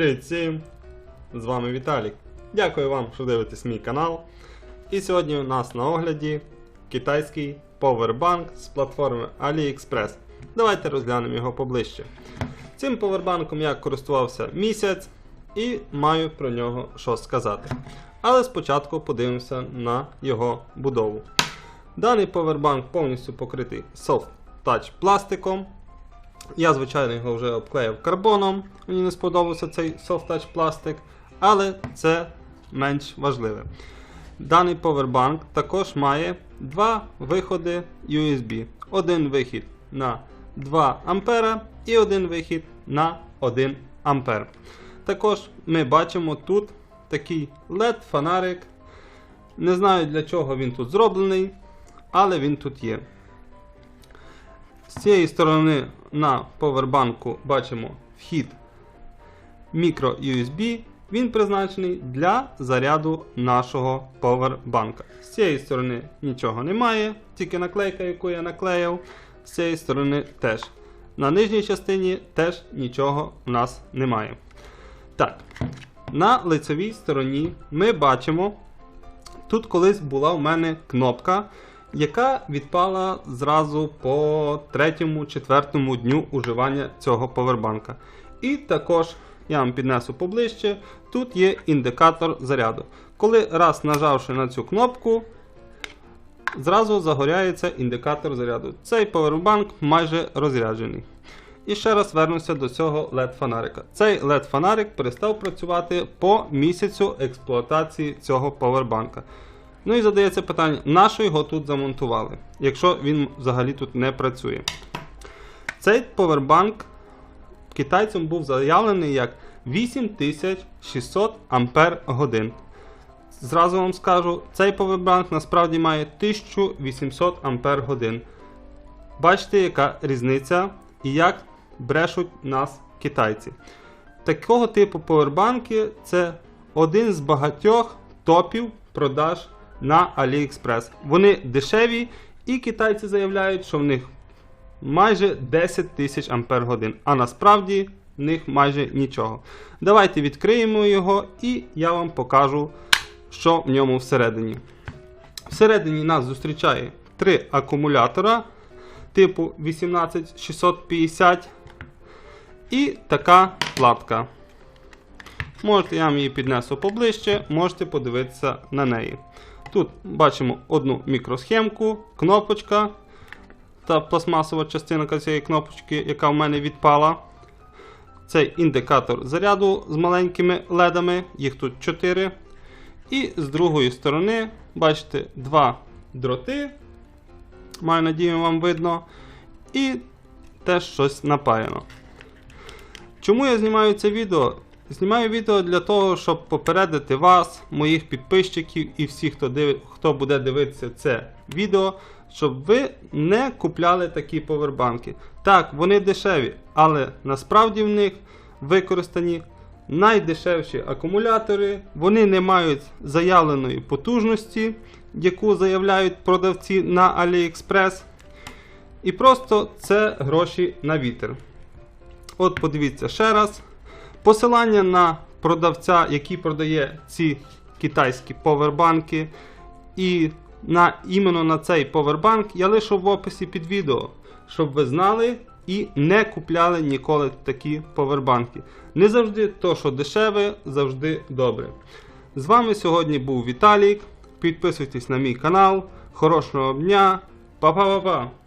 Привіт всім! З вами Віталік. Дякую вам, що дивитесь мій канал. І сьогодні у нас на огляді китайський повербанк з платформи AliExpress. Давайте розглянемо його поближче. Цим повербанком я користувався місяць і маю про нього що сказати. Але спочатку подивимося на його будову. Даний повербанк повністю покритий soft touch пластиком. Я, звичайно, його вже обклеїв карбоном, мені не сподобався цей soft touch пластик, але це менш важливе. Даний повербанк також має два виходи USB. Один вихід на 2 А і один вихід на 1 А. Також ми бачимо тут такий LED-фонарик. Не знаю для чого він тут зроблений, але він тут є. З цієї сторони на повербанку бачимо вхід мікро USB. Він призначений для заряду нашого повербанка. З цієї сторони нічого немає, тільки наклейка, яку я наклеїв. З цієї сторони теж. На нижній частині теж нічого у нас немає. Так, на лицевій стороні ми бачимо, тут колись була в мене кнопка, яка відпала зразу по третьому-четвертому дню уживання цього повербанка. І також я вам піднесу поближче. Тут є індикатор заряду. Коли раз нажавши на цю кнопку, зразу загоряється індикатор заряду. Цей повербанк майже розряджений. І ще раз вернуся до цього LED-фонарика. Цей LED-фонарик перестав працювати по місяцю експлуатації цього повербанка. Ну і задається питання, на що його тут замонтували, якщо він взагалі тут не працює. Цей повербанк китайцям був заявлений як 8600 Ампер годин. Зразу вам скажу, цей повербанк насправді має 1800 Ампер годин. Бачите, яка різниця і як брешуть нас китайці. Такого типу повербанки це один з багатьох топів продаж на AliExpress. Вони дешеві, і китайці заявляють, що в них майже 10 тисяч Ампер годин, а насправді в них майже нічого. Давайте відкриємо його і я вам покажу, що в ньому всередині. Всередині нас зустрічає три акумулятора типу 18650 і така платка. Можете, я вам її піднесу поближче, можете подивитися на неї. Тут бачимо одну мікросхемку, кнопочка та пластмасова частинка цієї кнопочки, яка в мене відпала. Цей індикатор заряду з маленькими ледами, їх тут 4. І з другої сторони, бачите, два дроти. Маю надію, вам видно. І теж щось напаяно. Чому я знімаю це відео? Знімаю відео для того, щоб попередити вас, моїх підписчиків і всіх, хто див... хто буде дивитися це відео, щоб ви не купляли такі повербанки. Так, вони дешеві, але насправді в них використані найдешевші акумулятори, вони не мають заявленої потужності, яку заявляють продавці на AliExpress. І просто це гроші на вітер. От подивіться ще раз. Посилання на продавця, який продає ці китайські повербанки, і на іменно на цей повербанк я лишу в описі під відео, щоб ви знали і не купляли ніколи такі повербанки. Не завжди то, що дешеве, завжди добре. З вами сьогодні був Віталік. Підписуйтесь на мій канал. Хорошого дня. Па-па-па-па!